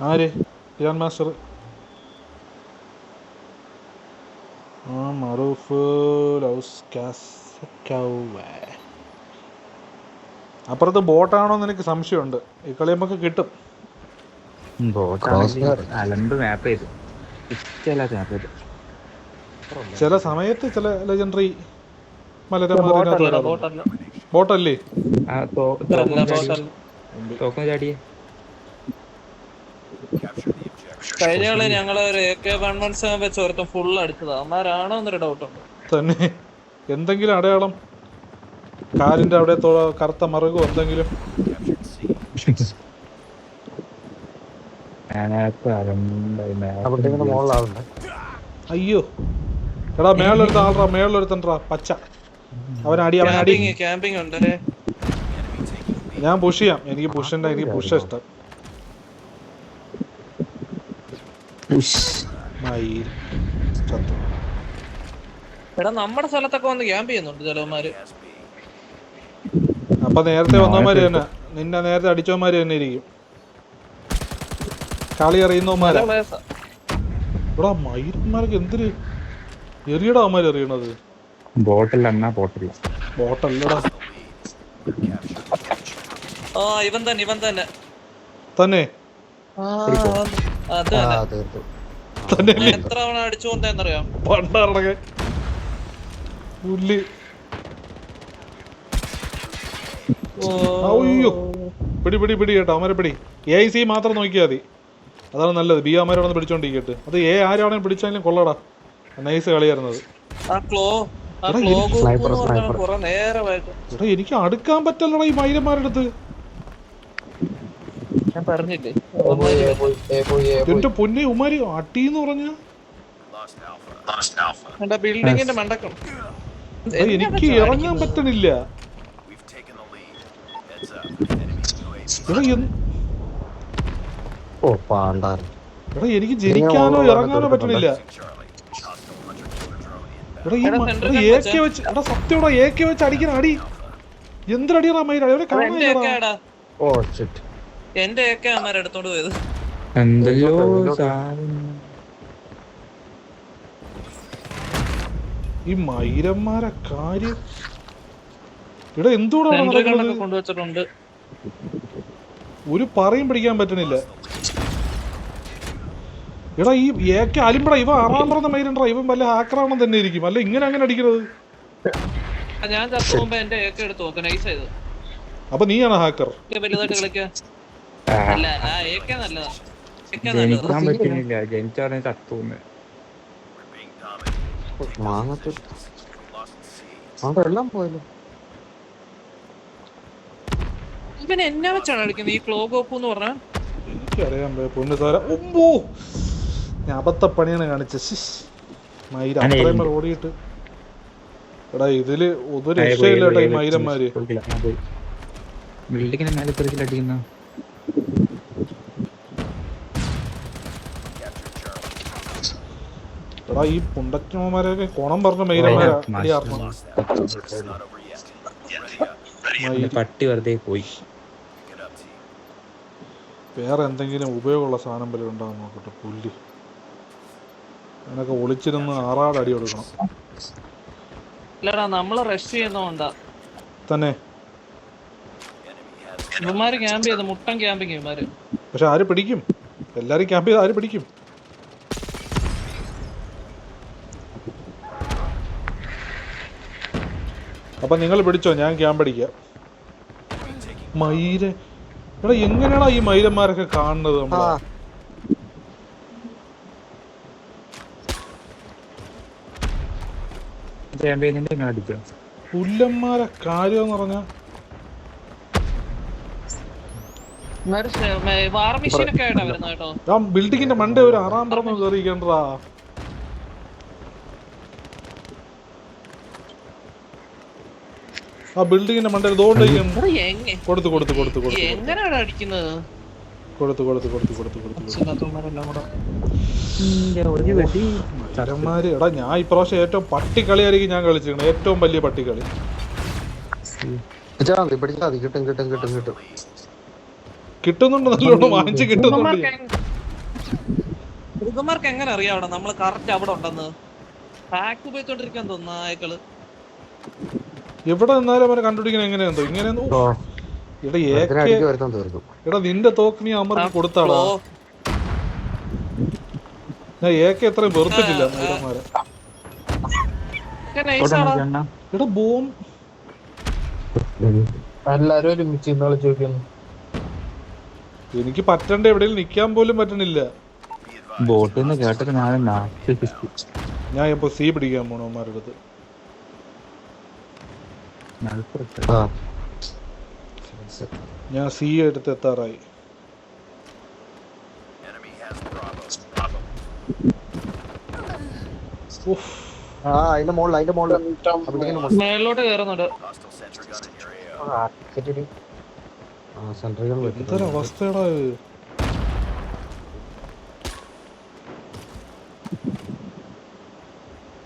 ആര്? Ian master. ആ Maroof Laos കാസക്കൗവ. അപ്പുറത്ത് ബോട്ടാണോ എന്ന് എനിക്ക് സംശയമുണ്ട്. ഈ കളി നമുക്ക് കിട്ടും ചില സമയത്ത് ചില ലെജൻഡറി ബോട്ടല്ല ബോട്ടല്ല. തോക്കും ചാടിയേ. കഴിഞ്ഞ കളി ഞങ്ങൾ ഒരു A K one one seven വെച്ച് ഫുൾ അടിച്ചതാ എന്നൊരു ഡൗട്ട് ഉണ്ട്. തന്നെ. എന്തെങ്കിലും അടയാളം? കാലിന്റെ അവിടെ തൊ- കറുത്ത മറുകോ എന്തെങ്കിലും? അയ്യോ. എടാ മേളൊരുത്ത ആൾറാ മേളൊരുത്തൻറാ പച്ച. അവൻ അടി അവൻ അടി. ക്യാമ്പിംഗ് ഉണ്ട് ഞാൻ പുഷ് ചെയ്യാം. എനിക്ക് പുഷിന്റെ എനിക്ക് പുഷ് ഇഷ്ടം മയിൽ ചത്തു എടാ നമ്മുടെ സ്ഥലത്തൊക്കെ വന്ന് ക്യാമ്പ് ചെയ്യുന്നുണ്ട് ചിലവന്മാര്. അപ്പൊ നേരത്തെ വന്നവന്മാര് തന്നെ. നിന്നെ നേരത്തെ അടിച്ചവന്മാര് തന്നെ ഇരിക്കും. കളി അറിയുന്നവന്മാരാ. ഇവിടെ മയിൽമാർക്ക് എന്തിന് എറിയടാ അവന്മാര് എറിയണത്. ബോട്ടിൽ എന്നാ ബോട്ടില്ല ബോട്ടല്ലടാ. ആ ഇവൻ തന്നെ ഇവൻ തന്നെ. തന്നെ. ആ, തന്നെ തീർത്തു. എത്ര തവണ അടിച്ചു കൊണ്ടേന്നറിയാം പണ്ടറങ്ങ പുല്ല്. അയ്യോ. പിടി പിടി പിടി കേട്ടോ അവന്മാരെ പിടി. എ സി മാത്രം നോക്കിയാൽ മതി. അതാണ് നല്ലത്. ബി അമാരെ പിടിച്ചോണ്ടിരിക്കട്ട്. അത് എ ആരാണെങ്കിലും പിടിച്ചാലും കൊള്ളടാ. നൈസ് കളിയായിരുന്നത്. എനിക്ക് അടുക്കാൻ പറ്റല്ലടാ ഈ മൈലന്മാരുടെ അടുത്ത്. ഞാൻ പറഞ്ഞില്ലേ? ഏ പോയി പോയി പോയി പോയി. എന്റെ പൊന്നെ ഉമാരി അട്ടീന്ന് പറഞ്ഞ? ബിൽഡിങ്ങിന്റെ മണ്ടക്കം? എനിക്ക് ഇറങ്ങാൻ പറ്റണില്ല. എടാ എനിക്ക് ജനിക്കാനോ ഇറങ്ങാനോ പറ്റണില്ല. സത്യം അടി. എന്തൊരടിയാ മൈര അവരെ എന്റെ കാണാ ഓ ഷിറ്റ് എന്റെ ഒക്കെ അമ്മമാരെ എടുത്തോണ്ട് പോയത്? എന്തല്ലോ സാധനം. ഈ മൈരന്മാരെ കാര്യം ഇവിടെ കണ്ണൊക്കെ കൊണ്ടുവച്ചിട്ടുണ്ട്. ഒരു പറയും പിടിക്കാൻ പറ്റണില്ല. എടാ ഈ ഏക്ക അലിമ്പട ഇവ ആറാം പറഞ്ഞ മൈരണ്ടാ ഇവൻ വല്ല ഹാക്കറാണെന്ന് തന്നെ ഇരിക്കും. അല്ല ഇങ്ങനെ അങ്ങനെ അടിക്കുന്നത് ഞാൻ ചത്തു പോകുമ്പോ എന്റെ ഏക്ക എടുത്ത് നോക്കാം നൈസ് ചെയ്ത് അപ്പൊ നീയാണ് ഹാക്കർ? വലുതായിട്ട് കളിക്കാൻ ജനിക്കാൻ പറ്റുന്നില്ല. ജനിച്ചാൽ ചത്തുന്ന്. മാങ്ങത്തു അവിടെ എല്ലാം പോയല്ലോ. ഇവൻ എന്നാ വെച്ചാണ് അടിക്കുന്നത് ഈ ക്ലോ കോപ്പ് എന്ന് പറഞ്ഞ? എനിക്കറിയാൻ പേ പൊന്നു സാര ഒമ്പോ ഞാൻ അബദ്ധപ്പണിയാണ് കാണിച്ചത്. മൈര. അത്രയും ഓടിയിട്ട്. എടാ ഇതിൽ ഒരു രക്ഷയില്ല മൈരന്മാര്. ബിൽഡിങ്ങിന് മേലെ തെറിച്ചിൽ എടാ ഈ പുണ്ടച്ചന്മാരൊക്കെ കുണം പറഞ്ഞ മൈരന്മാരാ മാഷ്. അടി ആർന്നു. മയിൽ. പട്ടി വെറുതെ പോയി. വേറെ എന്തെങ്കിലും ഉപയോഗമുള്ള സാധനം വല്ലതും ഉണ്ടാകും നോക്കട്ടെ പുല്ല്. അതിനൊക്കെ ഒളിച്ചിരുന്ന് ആറാട് അടി കൊടുക്കണം. ഇല്ലടാ നമ്മൾ റഷ് ചെയ്യുന്നോണ്ടാ തന്നെ. ഇവന്മാര് ക്യാമ്പ് ചെയ്ത് മുട്ടൻ ക്യാമ്പിങ് ഇവന്മാര് പക്ഷെ ആര് പിടിക്കും? എല്ലാരും ക്യാമ്പ് ചെയ്ത് ആര് പിടിക്കും? അപ്പൊ നിങ്ങൾ പിടിച്ചോ ഞാൻ ക്യാമ്പ് അടിക്കാം. മയിര എടാ എങ്ങനെയാണോ ഈ മയിലന്മാരൊക്കെ കാണുന്നത് നമ്മൾ പുല്ലന്മാരെ കാര്യം എന്ന് പറഞ്ഞാ ബിൽഡിങ്ങിന്റെ മണ്ടേ ഒരു ആറാം പറന്ന് കയറിക്കണ്ടാ ആ ബിൽഡിങ്ങിന്റെ മണ്ടയിൽ എങ്ങ- കൊടുത്തു കൊടുത്തു കൊടുത്തു കൊടുത്തു എങ്ങനെയാണ് അടിക്കുന്നത്? കൊടുത്തു കൊടുത്തു കൊടുത്തു കൊടുത്തു കൊടുത്തു ചരന്മാര്. എടാ ഞാൻ ഇപ്രാവശ്യം ഏറ്റവും പട്ടിക്കളിയായിരിക്കും ഞാൻ കളിച്ചിരിക്കുന്നത് ഏറ്റവും വലിയ പട്ടിക്കളി. കിട്ടും കിട്ടും കിട്ടും കിട്ടും. കിട്ടുന്നുണ്ട് നല്ലോണം? വാങ്ങിച്ച് കിട്ടുന്നുണ്ട്? ഇവന്മാർക്ക് എങ്ങനെ അറിയാം അവിടെ? നമ്മൾ കറക്റ്റ് അവിടെ ഉണ്ടെന്ന്. പാക്ക് പോയിക്കൊണ്ടിരിക്കാൻ തോന്നുന്നു നായക്കൾ എവിടെ നിന്നാലും അവനെ കണ്ടുപിടിക്കണം എങ്ങനെയാന്തോ ഇങ്ങനെയൊന്നും ഓ. എടാ ഏക്കെ എടാ നിന്റെ തോക്ക് നീ അമർക്ക് കൊടുത്താടാ ഓ, ഞാൻ ഏക്കെ എത്രയും വെറുത്തിട്ടില്ല എടാ ബോം. എല്ലാരും ഒരുമിച്ച് എനിക്ക് പറ്റണ്ട എവിടെയും നിക്കാൻ പോലും പറ്റണില്ല. ബോട്ടിൽ നിന്ന് കേട്ടിട്ട് ഞാൻ ഞാൻ ഇപ്പൊ സീ പിടിക്കാൻ പോണു അവന്മാരുടെ അടുത്ത്. ഞാൻ സി എടുത്ത് എത്താറായി. ആ അതിന്റെ മേളിലോട്ട് കയറുന്നുണ്ട്.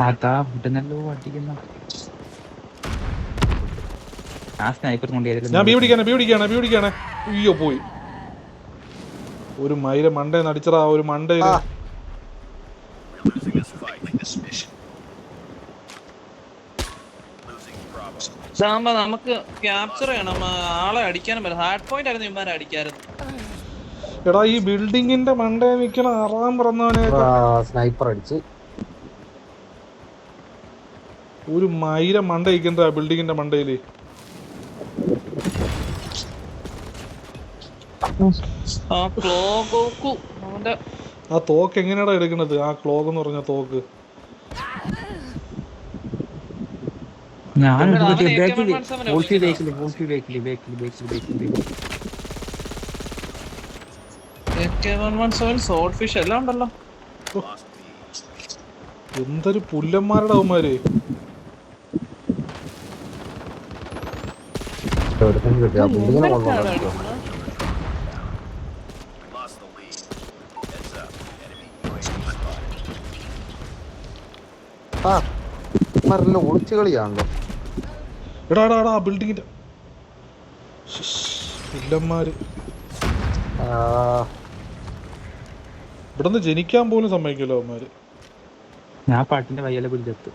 അതാ അടിക്കുന്ന ആ സ്നൈപ്പർ കൊണ്ട് ഞാൻ ബി പിടിക്കാണ് ബി പിടിക്കാണ് ബി പിടിക്കാണ് അയ്യോ പോയി. ഒരു മൈര മണ്ടേ നടിച്ചടാ ഒരു മണ്ടയിൽ ആ. സാമ്പ നമുക്ക് ക്യാപ്ചർ ചെയ്യണം. ആളെ അടിക്കാനും പറ്റും ഹാർഡ് പോയിന്റ് ആയിരുന്നു ഇവന്മാരെ അടിക്കാറ് എടാ ഈ ബിൽഡിങ്ങിന്റെ മണ്ടേ നിക്കണ അറാൻ പറന്നവനെ സ്നൈപ്പർ അടിച്ച്. ഒരു മൈര മണ്ട നിക്കണ്ട ബിൽഡിങ്ങിന്റെ മണ്ടയിൽ ആ തോക്ക് എങ്ങനെയാടാ എടുക്കണത്? ആ ക്ലോക്ക് എന്ന് പറഞ്ഞ തോക്ക്. ഞാൻ അവനെ ബാക്കിൽ AK-117 വോൾട്ടി ബേക്കിൽ വോൾട്ടി ബേക്കിൽ ബേക്കിൽ ബേക്കിൽ ബേക്കിൽ സോഡ് ഫിഷ് എല്ലാം ഉണ്ടല്ലോ. എന്തൊരു പുല്ലന്മാരുടെ അവന്മാര്. ഒരുത്തൻ കിട്ടി ആ പുല്ലിങ്ങനെ എന്തൊക്കെയാണ് ആ മരല്ലോ ഒളിച്ചു കളിയാണല്ലോ. എടാ എടാ എടാ ബിൽഡിങ്ങിന്റെ ഇല്ലന്മാര് ഇവിടുന്ന് ജനിക്കാൻ പോലും സമ്മതിക്കല്ലോ അവന്മാര്. ഞാൻ പാട്ടിന്റെ വയ്യല പിടിച്ചെത്തു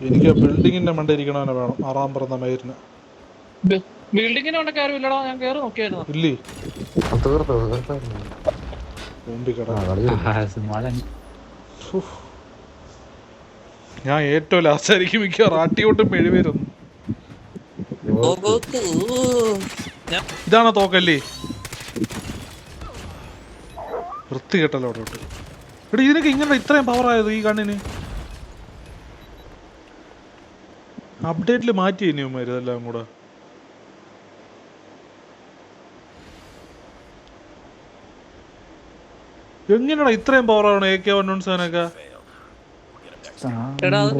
എനിക്ക് ബിൽഡിങ്ങിന്റെ മണ്ട ഇരിക്കണവനെ വേണം ആറാം പറഞ്ഞ മയിലിന് ബിൽഡിങ്ങിന് കൊണ്ട് കാര്യമില്ലടാ ഞാൻ കേറി നോക്കിയായിരുന്നു. ഇല്ലേ? ഞാൻ ഏറ്റവും ലാസ്റ്റ് ആയിരിക്കും മിക്ക റാട്ടിയോട്ട് മെഴുവരുന്നു ഇതാണോ തോക്കല്ലേ? വൃത്തി കേട്ടല്ലോ അവിടോട്ട്. എടാ ഇതിനൊക്കെ ഇങ്ങനെ ഇത്രയും പവർ ആയത് ഈ കണ്ണിന്? അപ്ഡേറ്റിൽ മാറ്റി ഇനിയും ഇതെല്ലാം കൂടെ? എങ്ങനെയാടാ ഇത്രയും പവർ ആണ് A K one one seven എടാ അത്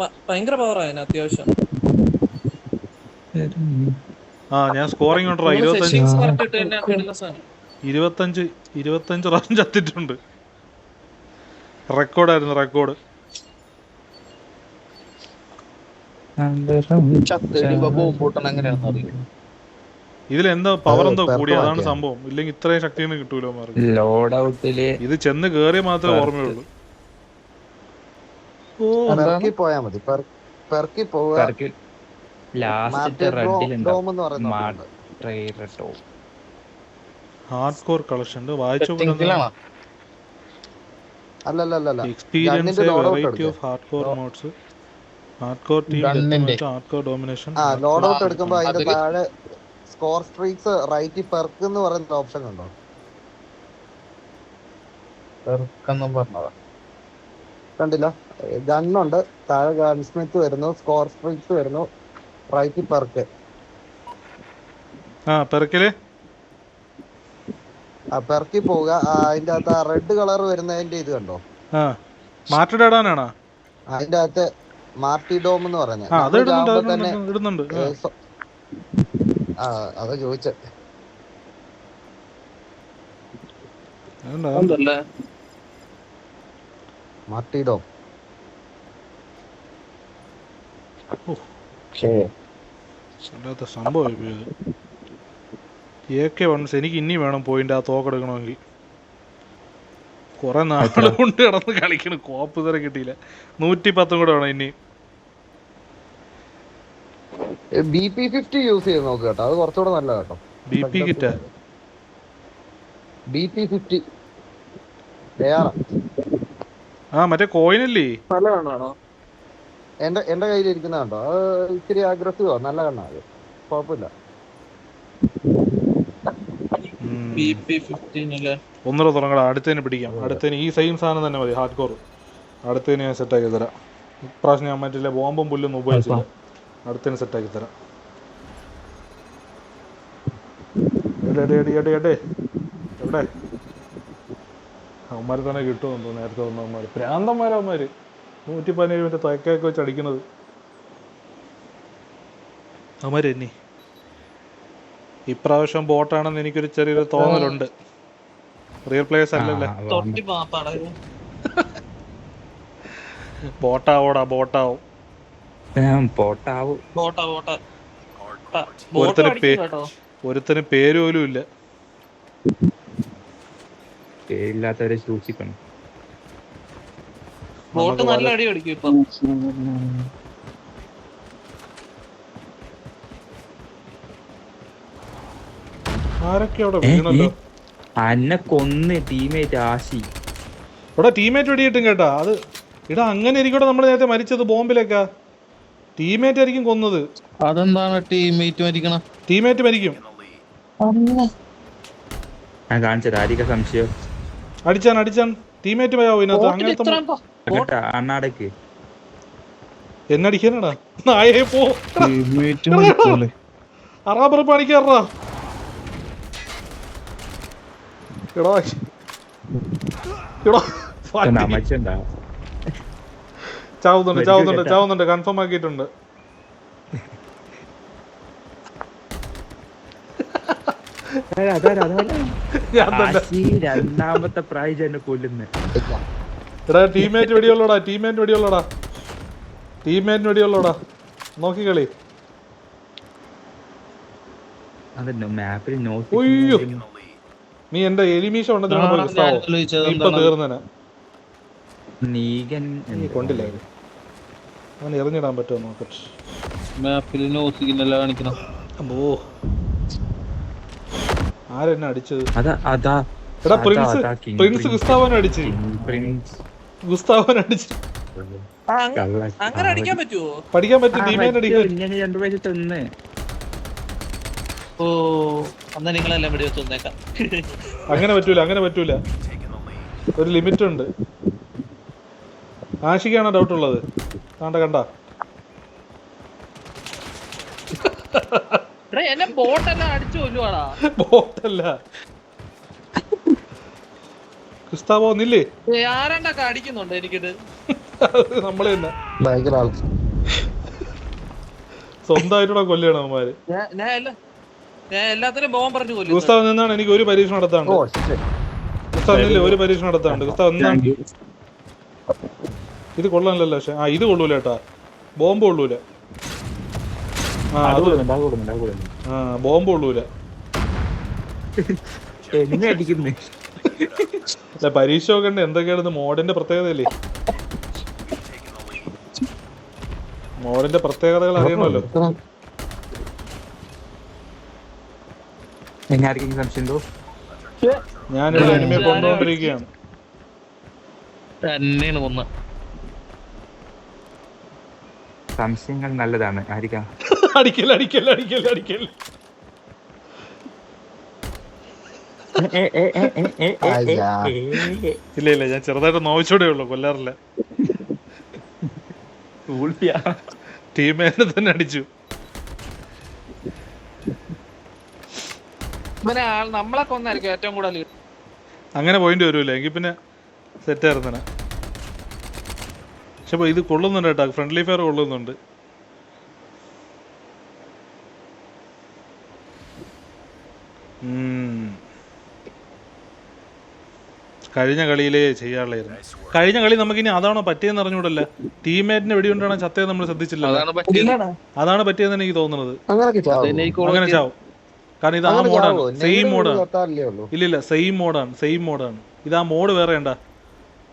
പ- ഭയങ്കര പവറാ അതിന് അത്യാവശ്യം. ആ ഞാൻ സ്കോറിംഗ് ഉണ്ടോ ഇരുപത്തഞ്ച് ഇരുപത്തഞ്ച് ഇരുപത്തഞ്ച് റൺ ചത്തിട്ടുണ്ട്. റെക്കോർഡായിരുന്നു റെക്കോർഡ് ചത്ത് ബോംബ് ഇതിൽ എന്താ പവർ എന്തോ കൂടി അതാണ് സംഭവം. ഇല്ലെങ്കിൽ ഇത്രയും ശക്തിയൊന്നും കിട്ടൂല മാർക്ക്? ലോഡ് ഔട്ടിൽ ഇത് ചെന്ന് കേറിയ മാത്രമേ ഓർമ്മയുള്ളൂ. ഓ പെർക്കി പോയാ മതി. പെർക്കി പോവുക. ലാസ്റ്റ് റെഡിൽ ഹാർഡ് കോർ കളക്ഷൻ വായിച്ചു സെറ്റിംഗ്സിലാണോ അല്ലല്ല അല്ലല്ല experience variety of hard core mods hard core team ഗണ്ണിന്റെ. Hard core domination ആ ലോഡ് ഔട്ട് എടുക്കുമ്പോ അതിന്റെ താഴെ സ്കോർ സ്ട്രീക്സ് റൈറ്റ് പെർക്ക് എന്ന് പറയുന്ന ഓപ്ഷൻ ഉണ്ടോ? കണ്ടില്ല. ഗണ്ണുണ്ട്. താഴെ ഗൺ സ്മിത്ത് വരുന്നു. സ്കോർ സ്ട്രീക്സ് വരുന്നു. Right perk. ആ പെർക്കിൽ? ആ പെർക്കി പോവുക. അതിന്റെ അകത്ത് റെഡ് കളർ വരുന്നതിന്റെ ഇത് കണ്ടോ? അതിന്റെ അകത്ത് മാർട്ടി ഡോം എന്ന് പറയുന്നത്. തന്നെ ആ അതാ ചോദിച്ചേ. മാർട്ടിഡോ. സംഭവം ഇത്. എ കെ വൺസ് എനിക്ക് ഇനി വേണം പോയിന്റ് ആ തോക്കെടുക്കണമെങ്കിൽ കുറെ നാളെ കൊണ്ട് കിടന്ന് കളിക്കണ്. കോപ്പ് ഇതുവരെ കിട്ടിയില്ല. നൂറ്റി പത്തും കൂടെ വേണം ഇനി. ബി പി ഫിഫ്റ്റി യൂസ് ചെയ്ത് നോക്ക് കേട്ടോ. അത് കുറച്ചുകൂടെ നല്ല കേട്ടോ. B P kit? B P fifty. ആ മറ്റേ കോയിനല്ലേ? നല്ല കണ്ണാണോ എന്റെ എന്റെ കയ്യിൽ ഇരിക്കുന്ന കണ്ടോ? അത് ഇച്ചിരി അഗ്രസീവോ നല്ല കണ്ണാ അത്. കുഴപ്പമില്ല. ഒന്നര അല്ലേ തുടങ്ങടാ അടുത്തതിന് പിടിക്കാം. അടുത്തതിന് ഈ സെയിം സാധനം തന്നെ മതി. ഹാർഡ് കോർ അടുത്തതിന് ഞാൻ സെറ്റ് ആക്കി തരാം. ഇപ്രാവശ്യം ഞാൻ മറ്റില്ല ബോംബും പുല്ലും ഉപയോഗിച്ചില്ല. അടുത്തതിന് സെറ്റാക്കി തരാം. എടേ എടേ എടേ എടേ എടേ. എവിടെ? അവന്മാർ തന്നെ കിട്ടുമെന്ന് തോന്നുന്നു നേരത്തെ വന്നവന്മാർ പ്രാന്തന്മാരവന്മാർ നൂറ്റി പതിനേഴ് മറ്റേ തയക്കൊക്കെ വെച്ച് അടിക്കണത്. അവന്മാർ എന്നെ ഇപ്രാവശ്യം ബോട്ടാണെന്ന് എനിക്കൊരു ചെറിയൊരു തോന്നലുണ്ട്. റിയൽ പ്ലേയേഴ്സ് അല്ലല്ലേ? തൊട്ടി മാപ്പാടാ ബോട്ടാവോടാ ബോട്ടാവും ഒരുത്തന് പേര് പോലും ഇല്ല. പേരില്ലാത്തവരെ സൂക്ഷിക്കണം. ബോട്ട് നല്ല അടി അടിക്കും ഇപ്പൊ. ആരൊക്കെ അവിടെ വീണല്ലോ ഏ. അന്നെ കൊന്ന് ടീമേറ്റ് ആശി. ഇവിടെ ടീമേറ്റ് വെടിയിട്ടും കേട്ടാ. അത് ഇടാ അങ്ങനെ ഇരിക്കട്ടെ നമ്മൾ നേരത്തെ മരിച്ചത് ബോംബിലൊക്കെ. ടീമേറ്റ് ആയിരിക്കും കൊന്നത്. അതെന്താണ് ടീമേറ്റ് മരിക്കണം? ടീമേറ്റ് മരിക്കും. ഞാൻ കാണിച്ചത് ആരിക്ക സംശയം. അടിച്ചാൻ അടിച്ചാൻ. ടീമേറ്റ് പോയാവോ ഇതിനകത്ത് അങ്ങനത്തെ അണ്ണാടക്ക്. എന്നടിക്കാനാടാ നായേ പോ. അറാബർ പണിക്കാറാ എടാ. എടാ. fuck. ചാവുന്നുണ്ട് ചാവുന്നുണ്ട്. ചാവുന്നുണ്ട് കൺഫേം ആക്കിയിട്ടുണ്ട്. ഞാൻ തന്നെ. ആശി രണ്ടാമത്തെ പ്രാവശ്യം എന്നെ കൊല്ലുന്നു. എടാ ടീമേറ്റ് വെടിയുള്ളടാ ടീമേറ്റ് വെടിയുള്ളടാ. ടീമേറ്റ് വെടിയുള്ളടാ. നോക്കി കളി. മാപ്പിൽ നീ എന്റെ എലിമീഷ ഉണ്ടെന്ന് ഇപ്പൊ? തീർന്നനെ. നീകൻ നീ കൊണ്ടില്ല? അവൻ എറിഞ്ഞിടാൻ പറ്റുമോ നോക്കട്ടെ മാപ്പിൽ നോസിക്കുന്നല്ല കാണിക്കണം. അമ്പോ. ആരെന്നെ അടിച്ചത്? അതാ അതാ എടാ പ്രിൻസ് പ്രിൻസ് ഗുസ്താവനെ ഗുസ്താവൻ അടിച്ച്. പ്രിൻസ്. ഗുസ്താവൻ അടിച്ച്. ആ, അങ്ങ- കള്ള അങ്ങനെ അടിക്കാൻ പറ്റുമോ പഠിക്കാൻ പറ്റും പറ്റും. അടിക്കാൻ ഇങ്ങനെ രണ്ടു പ്രാവശ്യം തിന്ന് ഓ അന്ന് നിങ്ങളെല്ലാം വെടി വെച്ച് വന്നേക്കാം. അങ്ങനെ പറ്റൂല അങ്ങനെ പറ്റൂല. ഒരു ലിമിറ്റ് ഉണ്ട് ആഷിക്കാണോ ഡൗട്ട് ഉള്ളത്? കണ്ട. കണ്ട എന്നെ ബോട്ടെല്ലാം അടിച്ചു കൊല്ലുവാടാ. ബോട്ടല്ല ക്രിസ്താവോ ഒന്നില്ലേ ആരാണ്ടൊക്കെ അടിക്കുന്നുണ്ട് എനിക്കിത്? നമ്മളെ തന്നെ. ഭയങ്കര ആൾ. സ്വന്തമായിട്ടുള്ള കൊല്ലാണ് അവന്മാര്. ഞാൻ എല്ലാത്തിനും ബോംബ് പറഞ്ഞു കൊല്ലും. ഗുസ്താവ് നിന്നാണ് എനിക്ക് ഒരു പരീക്ഷണം നടത്താണ്ട് ഗുസ്താവ് നിന്നില്ലേ ഒരു പരീക്ഷണം നടത്താണ്ട് ഗുസ്താവ് നിന്നാണ് ഇത് കൊള്ളാനല്ലോ പക്ഷെ. ആ ഇത് കൊള്ളൂല കേട്ടാ. ബോംബ് കൊള്ളൂല. ആ അത് ആ ബോംബ് കൊള്ളൂല. അല്ല പരീക്ഷ നോക്കണ്ട? എന്തൊക്കെയാണ് മോഡിന്റെ പ്രത്യേകതയല്ലേ? മോഡിന്റെ പ്രത്യേകതകൾ അറിയണമല്ലോ. ഞാനിവിടെ എനിമയെ കൊണ്ടുകൊണ്ടിരിക്കുകയാണ് തന്നെയാണ് കൊന്ന സംശയങ്ങൾ നല്ലതാണ്. ആരിക്കാം അടിക്കൽ അടിക്കൽ അടിക്കൽ അടിക്കൽ ഇല്ല ഇല്ല ഞാൻ ചെറുതായിട്ട് നോവിച്ചോടെ ഉള്ളൂ കൊല്ലാറില്ല. ടീമേനെ തന്നെ അടിച്ചു. നമ്മളെ കൊന്നായിരിക്കും ഏറ്റവും കൂടുതൽ അങ്ങനെ പോയിന്റ് വരൂല എങ്കിൽ പിന്നെ സെറ്റ് ആയിരുന്നനെ പക്ഷെ ഇപ്പൊ ഇത് കൊള്ളുന്നുണ്ട് കേട്ടോ. ഫ്രണ്ട്ലി ഫയർ കൊള്ളുന്നുണ്ട്. ഉം. കഴിഞ്ഞ കളിയിലേ ചെയ്യാറുള്ളായിരുന്നു. കഴിഞ്ഞ കളി നമുക്ക് ഇനി അതാണോ പറ്റിയെന്ന് അറിഞ്ഞൂടല്ല ടീംമേറ്റിന് വെടികൊണ്ടാണ് ചത്തയെ നമ്മൾ ശ്രദ്ധിച്ചില്ല അതാണ് പറ്റിയെന്ന് എനിക്ക് തോന്നുന്നത്. അങ്ങനെ ചാവും? കാരണം ഇത് ആ മോഡാണ്. സെയിം മോഡാണ്. ഇല്ലില്ല സെയിം മോഡാണ്. സെയിം മോഡാണ്. ഇത് ആ മോഡ് വേറെ ഉണ്ടാ?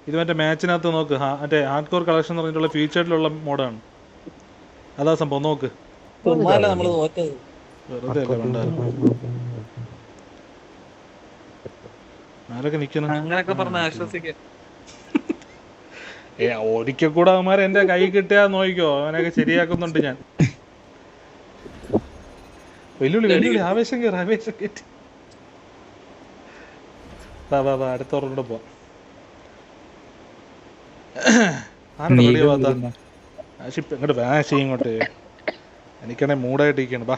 ഇത് മറ്റേ മാച്ചിനകത്ത് നോക്ക്. മറ്റേ ഹാർഡ് കോർ കളക്ഷൻ എന്ന് പറഞ്ഞിട്ടുള്ള ഫീച്ചറിലുള്ള മോഡാണ്. അതാ സംഭവം. നോക്ക്. വെറുതെ അല്ല വേണ്ട ആരൊക്കെ നിക്കണം അങ്ങനൊക്കെ പറഞ്ഞ ആശ്വസിക്ക. ഏ ഒരിക്കൽ കൂടെ അവന്മാർ എന്റെ കൈ കിട്ടിയാ നോക്കിക്കോ അവനൊക്കെ ശരിയാക്കുന്നുണ്ട് ഞാൻ. വെല്ലുവിളി വെല്ലുവിളി. ആവേശം കയറി ആവേശം കയറ്റി വാ വാ വാ അടുത്ത റൗണ്ട് പോവാം. ആരുടെ റെഡി ആവാത്ത ആഷിപ്പ് ഇങ്ങോട്ട് ഇങ്ങോട്ട്. എനിക്കാണെ മൂടായിട്ട് ഇരിക്കണം ബാ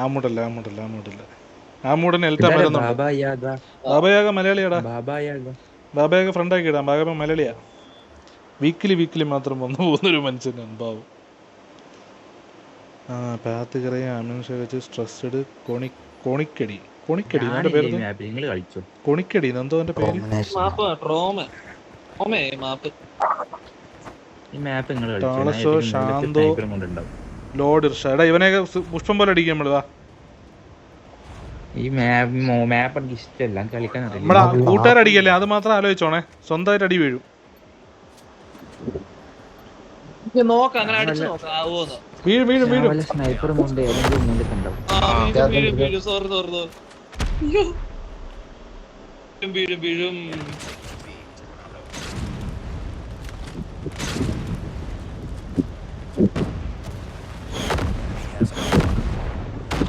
ആ മൂടല്ല ആ മൂടല്ല ആ മൂടല്ല. ആ മൂടന് വരുന്നുണ്ട് ബാബാ ബാബയാക മലയാളിയാടാ. ബാബാ യാഗ ബാബയൊക്കെ ഫ്രണ്ടാക്കി ഇടാം ബാബ മലയാളിയാ. വീക്കിലി വീക്കിലി മാത്രം വന്നു പോകുന്നൊരു മനുഷ്യനാണ് ബാബു ആ പാത്ത് കറിയ അമിൻഷ വെച്ച് സ്ട്രെസ്ഡ് കോണി കോണിക്കടി. കോണിക്കടി എന്റെ പേര് കളിച്ചോ. കോണിക്കടി എന്തോ എന്റെ പേര്? മാപ്പ് മാപ്പ്. ഈ മാപ്പ് നിങ്ങൾ താമസോ, ശാന്തോ. ലോഡ് ഇർഷ. എടാ ഇവനെയൊക്കെ പുഷ്പം പോലെ അടിക്കാം നമ്മൾ വാ ഈ മാപ്പ് മാപ്പ് എനിക്ക് ഇഷ്ടമല്ല. കളിക്കാൻ നമ്മുടെ കൂട്ടുകാരടിക്കല്ലേ അത് മാത്രം ആലോചിച്ചോണേ. സ്വന്തമായിട്ട് അടി വീഴും. നോക്ക അങ്ങനെ അടിച്ചു നോക്കാം. ആവോന്ന് വീഴും വീഴും വീഴും. ഏതെങ്കിലും ആ, വീഴും, വീഴും, വീഴും.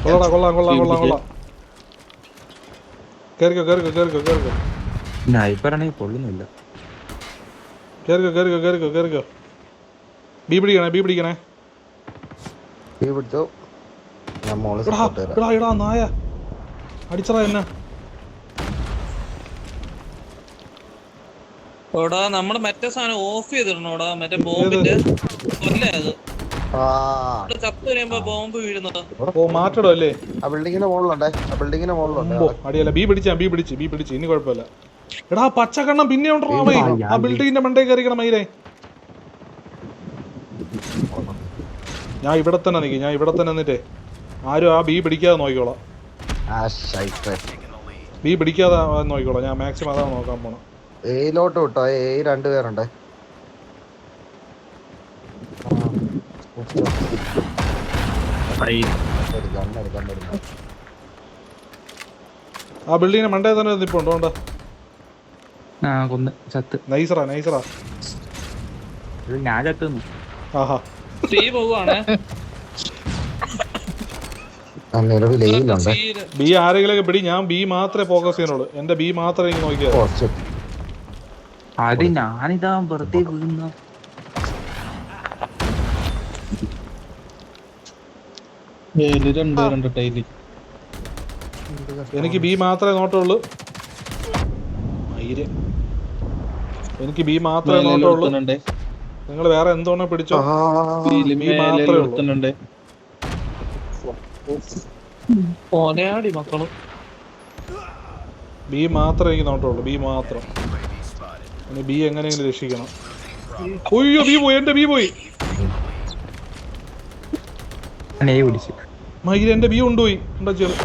കൊള്ളാം കൊള്ളാം കൊള്ളാം കൊള്ളാം കൊള്ളാം. കേറിക്കോ കേറിക്കോ കേറിക്കോ കേറിക്കോ. സ്നൈപ്പർ ആണെങ്കിൽ കൊള്ളുന്നില്ല. കേറിക്കോ കേറിക്കോ കേറിക്കോ കേറിക്കോ. ബി പിടിക്കണേ ബി പിടിക്കണേ. തീ പിടിച്ചു. നായ. അടിച്ചടാ എന്നെ. എടാ നമ്മൾ മറ്റേ സാധനം ഓഫ് ചെയ്തിടണോടാ മറ്റേ ബോംബിന്റെ. കൊല്ലേ അത്. ചത്ത് കഴിയുമ്പോ ബോംബ് വീഴുന്നത്. ഓ മാറ്റടോ അല്ലേ? ആ ബിൽഡിങ്ങിന്റെ മുകളിലുണ്ടേ ആ ബിൽഡിങ്ങിന്റെ മുകളിലുണ്ട്. ഓ അടിയല്ല ബി പിടിച്ചാ ബി പിടിച്ച് ബി പിടിച്ച് ഇനി കുഴപ്പമില്ല. എടാ പച്ചക്കണ്ണം പിന്നെ ഉണ്ടോ ആ ബിൽഡിങ്ങിന്റെ മണ്ടേ കയറിക്കണം ഞാൻ ഇവിടെ തന്നെ നിൽക്കും ഞാൻ ഇവിടെ തന്നെ നിന്നിട്ടേ. ആരും ആ ബി പിടിക്കാതെ നോക്കിക്കോളാം. ബി പിടിക്കാതെ നോക്കിക്കോളാം. ഞാൻ മാക്സിമം അതാണ് നോക്കാൻ പോണം. എയിലോട്ട് വിട്ടോ. എ രണ്ടുപേരുണ്ട് ആ ബിൽഡിങ്ങിന് മണ്ടേ തന്നെ നിപ്പുണ്ടോ. ഉണ്ടോ ആ കൊന്ന്. ചത്ത്. നൈസറാ നൈസറാ. ഞാൻ ചത്തുന്നു ആഹാ. തീ പോവാണ് നിലവിൽ എയിലുണ്ട് ബി ആരെങ്കിലും പിടി ഞാൻ ബി മാത്രമേ ഫോക്കസ് ചെയ്യുന്നുള്ളൂ. എന്റെ ബി മാത്രമേ എനിക്ക് നോക്കിയാൽ അത് ഞാനിതാ വെറുതെ വീഴുന്ന. എനിക്ക് ബി മാത്രമേ നോട്ടുള്ളൂ. എനിക്ക് ബി മാത്രമേ നോട്ടുള്ളൂ. നിങ്ങൾ വേറെ എന്തോ പിടിച്ചോ? ബി മാത്രമേ ഉള്ളൂ. പോനെയാടി മക്കളും. ബി മാത്രം എനിക്ക് നോട്ടുള്ളൂ ബി മാത്രം. ഇനി ബി എങ്ങനെയെങ്കിലും രക്ഷിക്കണം. ഒയ്യോ ബി പോയി. എന്റെ ബി പോയി. മയിൽ എന്റെ ബി കൊണ്ടുപോയി. എന്താ ചെറു.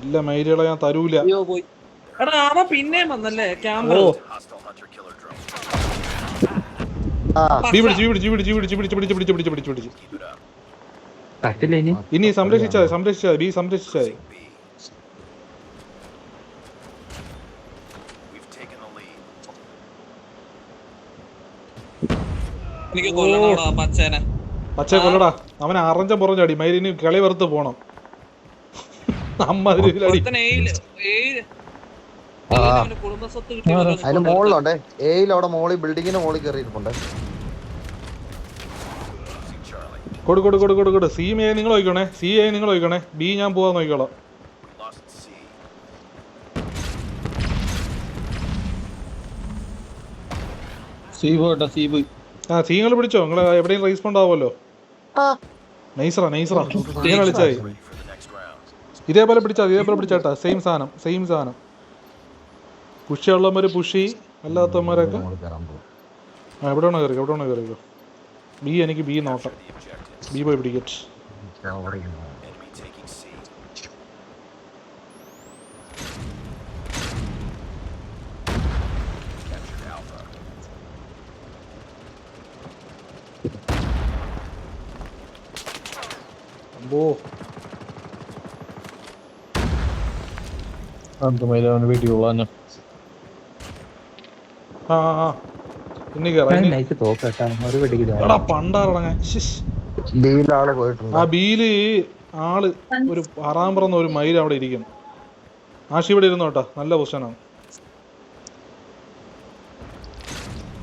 ഇല്ല മയിലുകളെ ഞാൻ തരൂല. പിന്നെയും വന്നല്ലേ? ക്യാമറ ആ ബി പിടിച്ച് ബി പിടിച്ച് ബി പിടിച്ച് ബി പിടിച്ച് പിടിച്ച് പിടിച്ച് പിടിച്ച് പിടിച്ച് പിടിച്ച് പിടിച്ച് തട്ടില്ല ഇനി? ഇനി സംരക്ഷിച്ചാൽ സംരക്ഷിച്ചാൽ ബി സംരക്ഷിച്ചാൽ പച്ചേ കൊല്ലടാ. അവൻ അറഞ്ചം പുറഞ്ഞടി മയിലിന് കളി വെറുത്ത് പോണം. അമ്മ അതിന് മുകളിലുണ്ട്. എയിൽ അവിടെ മോളിൽ മോളി മുകളിൽ കയറിയിരിപ്പുണ്ട്. കൊടു കൊടു കൊടു കൊടു കൊടു. സി എ നിങ്ങൾ നോക്കണേ സി എ നിങ്ങൾ നോക്കണേ ബി ഞാൻ പോവാൻ നോക്കിക്കോളാം. ആ സി നിങ്ങൾ പിടിച്ചോ. നിങ്ങൾ എവിടെയും റെസ്പോണ്ട് ആവുമല്ലോ നൈസറാ നൈസറാ. ഇങ്ങനെ കളിച്ചായി ഇതേപോലെ പിടിച്ചാ ഇതേപോലെ പിടിച്ചാട്ടാ സെയിം സാധനം സെയിം സാധനം. പുഷിയുള്ളവന്മാർ പുഷി അല്ലാത്തവന്മാരൊക്കെ? ആ എവിടെ വേണോ കയറി എവിടെ വേണോ കയറിയോ ബി എനിക്ക് ബി നോട്ടം ബി പോയി പിടിക്കട്ടെ. അമ്പോ. അന്ത് മൈലാവിന് ഉള്ളതന്നെ ആ ആ, ഇനി പണ്ടാറടങ്ങാൻ പോയിട്ടുണ്ട്. ആ ആൾ ഒരു ആറാം പറന്ന ഒരു മയിൽ അവിടെ ഇരിക്കുന്നു. ആഷി ഇവിടെ ഇരുന്നോട്ടാ നല്ല പൊസിഷനാണ്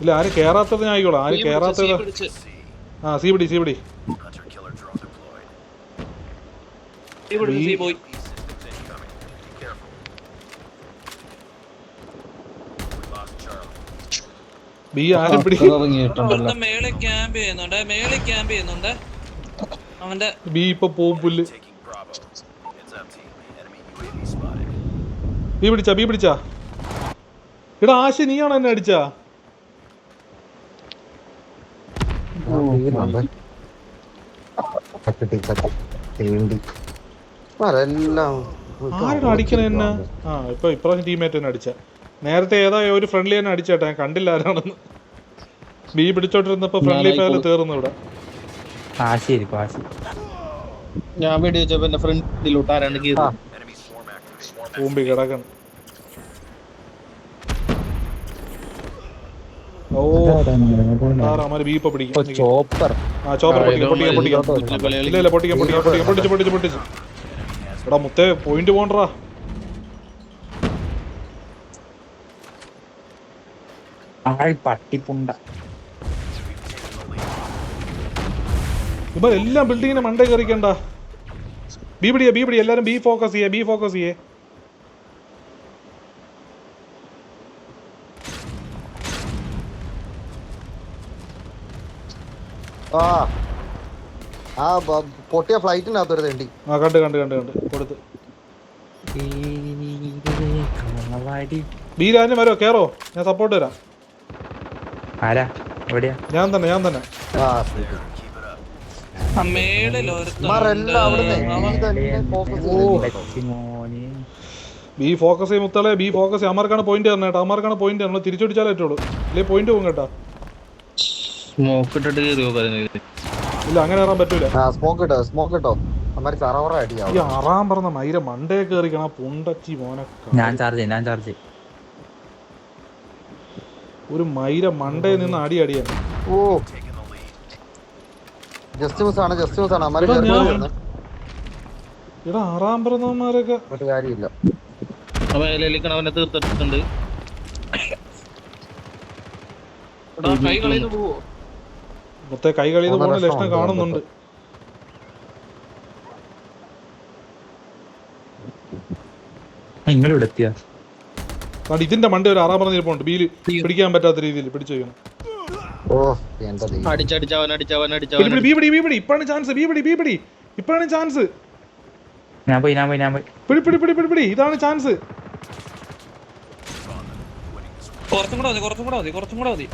ഇല്ല ആര് കേറാത്തത് ഞാൻ ആയിക്കോളാം. ആര് കേറാത്തത് ആ സി പിടി സി പിടി. ബി ആരും മേളിൽ ക്യാമ്പ് ചെയ്യുന്നുണ്ട്. മേളിൽ ക്യാമ്പ് ചെയ്യുന്നുണ്ട്. അവന്റെ ബി ഇപ്പൊ പോവും പുല്ല്. ബി പിടിച്ചാ ബി പിടിച്ചാ. എടാ ആശ നീയാണോ എന്നെ അടിച്ചാ? ആരടാ അടിക്കണ എന്നെ? ആ ഇപ്പൊ ഇപ്രാവശ്യം ടീമേറ്റ് തന്നെ അടിച്ച. നേരത്തെ ഏതാ ഒരു ഫ്രണ്ട്ലി തന്നെ അടിച്ചേട്ടാ ഞാൻ കണ്ടില്ല ആരാണെന്ന്. ബി പിടിച്ചോണ്ടിരുന്നപ്പോ ഫ്രണ്ട്ലി ഫയൽ തീർന്നു ഇവിടെ. ഞാൻ വെടി വെച്ചപ്പോ എന്റെ ഫ്രണ്ടിലോട്ട് കിടക്കണം. ഓ പിടിക്കും. ചോപ്പർ ആ ചോപ്പർ പൊട്ടിക്കാം പൊട്ടിക്കാം പൊട്ടിക്കാം. ഇല്ല ഇല്ല പൊട്ടിക്കാം പൊട്ടിക്കാം പൊട്ടിക്കാം പൊട്ടിച്ച് പൊട്ടിച്ച് പൊട്ടിച്ച് എടാ മുത്തേ പോയിന്റ് പോണ്ടറാ. പട്ടിപ്പുണ്ട. ഇവർ എല്ലാം ബിൽഡിങ്ങിനെ മണ്ടേ കയറിക്കണ്ട. ബി പിടിയാ ബി പിടി എല്ലാരും ബി ഫോക്കസ് ചെയ്യേ ബി ഫോക്കസ് ചെയ്യേ. ആ. ആ പൊട്ടിയ ഫ്ലൈറ്റിനകത്ത് ഒരു തേണ്ടി. ആ കണ്ട് കണ്ട് കണ്ട് കണ്ട്. കൊടുത്ത്. ബീരാജ് വരോ കേറോ. ഞാൻ സപ്പോർട്ട് തരാം. ആരാ? എവിടെയാ? ഞാൻ തന്നെ ഞാൻ തന്നെ. ബി ഫോക്കസ് ചെയ്യും മുത്തളെ. ബി ഫോക്കസ് അമാർക്കാണ് പോയിന്റ് തന്നെ കേട്ടോ. അമാർക്കാണ് പോയിന്റ് നമ്മൾ തിരിച്ചടിച്ചാലേ പറ്റുള്ളൂ. ഇല്ലേ പോയിന്റ് പോകും കേട്ടോ. ഇല്ല അങ്ങനെ ഇറാൻ പറ്റൂല. സ്മോക്ക് ഇട്ടോ സ്മോക്ക് ഇട്ടോ. അമ്മ സറവറ ഈ അടിയാവും. അറാൻ പറഞ്ഞ മൈര മണ്ടേ കേറിക്കണ പുണ്ടച്ചി മോനെ ഞാൻ ചാർജ് ചെയ്യാം ഞാൻ ചാർജ് ചെയ്യും. ഒരു മൈര മണ്ടയിൽ നിന്ന് അടി അടിയാണ് ഓ. ജസ്റ്റ് മിസ് ആണ് ജസ്റ്റ് മിസ് ആണ്. അമ്മ എടാ, ആറാം ഒരു കാര്യമില്ല. അവനെ മൊത്തം കൈ കളിയിൽ പോകുന്ന ലക്ഷണം കാണുന്നുണ്ട്. നിങ്ങളിവിടെ എത്തിയാ. കാരണം ഇതിന്റെ മണ്ട ഒരു ആറാം പറഞ്ഞ ഇരിപ്പുണ്ട്. ബീൽ പിടിക്കാൻ പറ്റാത്ത രീതിയിൽ പിടിച്ചു വെക്കണം ഓ എന്റെ ദൈവം. അടിച്ചടിച്ച് അടിച്ച് അവൻ അടിച്ച് അവൻ പിടി, ബീ പിടി ബീ പിടി ഇപ്പാണ് ചാൻസ് ഇപ്പാണ് ചാൻസ് ഞാൻ പോയി ഞാൻ പോയി ഞാൻ പോയി. പിടി പിടി പിടി പിടി പിടി. ഇതാണ് ചാൻസ് കുറച്ചും കൂടെ മതി കുറച്ചും കൂടെ മതി കുറച്ചും കൂടെ മതി.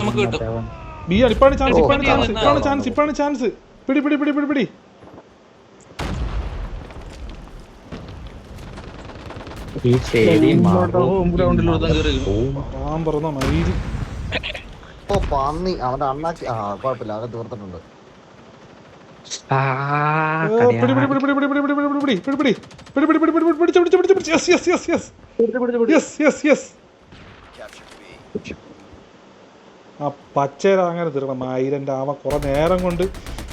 നമുക്ക് കിട്ടും. ബി ഇപ്പാണ് ചാൻസ് ഇപ്പാണ് ചാൻസ് ഇപ്പാണ് ചാൻസ് ഇപ്പാണ് ചാൻസ് പിടി പിടി പിടി പിടി പിടി. പിടിച്ച് യെസ് ഓ yes yes yes yes yes ആ പച്ചേര അങ്ങനെ തീരണം ആയിരന്റെ ആവ കുറെ നേരം കൊണ്ട്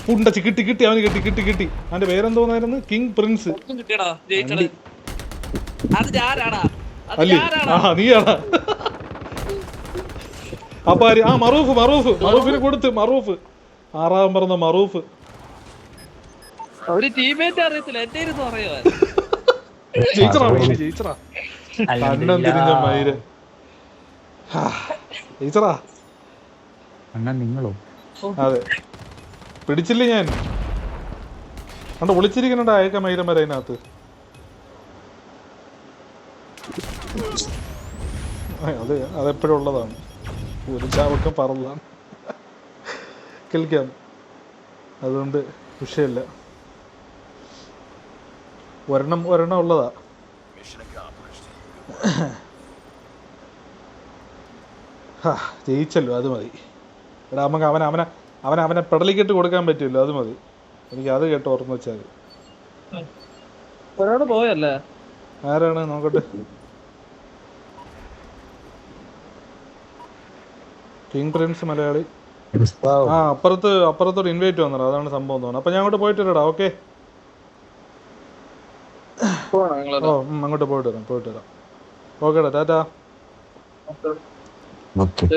പുണ്ടച്ച് കിട്ടി കിട്ടി അവന് കിട്ടി കിട്ടി കിട്ടി അവന്റെ പേരെന്തോന്നായിരുന്നു കിങ് പ്രിൻസ് അല്ലേ. ആ നീയാടാ അപ്പൊ ആര്? ആ മറൂഫ് മറൂഫ്. മറൂഫിന് കൊടുത്ത് മറൂഫ്. ആറാം പറഞ്ഞ മറൂഫ്. ഒരു ടീമേറ്റ് അറിയത്തില്ല. എന്റെ ഇരുന്ന് പറയുവാ? ജയിച്ചറാ മയിൽ ജയിച്ചറാ. കണ്ണം തിരിഞ്ഞ മയിൽ. ഹാ, ജയിച്ചറാ. അണ്ണാ നിങ്ങളോ? അതെ. പിടിച്ചില്ല ഞാൻ? അണ്ട ഒളിച്ചിരിക്കുന്നുണ്ട് അയക്ക മൈരം വരെ അതിനകത്ത് ആ, അത് അതെപ്പോഴും ഉള്ളതാണ്. ഒരു ചാവക്കം പറന്നതാണ് കേൾക്കാം. അതുകൊണ്ട് വിഷയമില്ല. ഒരെണ്ണം ഒരെണ്ണം ഉള്ളതാ. ഹാ, ജയിച്ചല്ലോ അത് മതി. എടാ നമുക്ക് അവനെ അവനെ അവനെ അവനെ പെടലിക്കിട്ട് കൊടുക്കാൻ പറ്റുമല്ലോ അത് മതി. എനിക്ക് അത് കേട്ട് ഓർമ്മ വെച്ചാൽ പോയല്ലേ? ആരാണ്? നോക്കട്ടെ. King prince Malayali. ആ അപ്പുറത്ത് അപ്പുറത്തൊരു ഇൻവൈറ്റ് വന്നു അതാണ് സംഭവം തോന്നുന്നത് അപ്പൊ ഞാൻ അങ്ങോട്ട് പോയിട്ട് വരാടാ ഓക്കെ ഓ അങ്ങോട്ട് പോയിട്ട് വരാം പോയിട്ട് വരാം. ഓക്കേടാ ടാറ്റാ. ഓക്കെ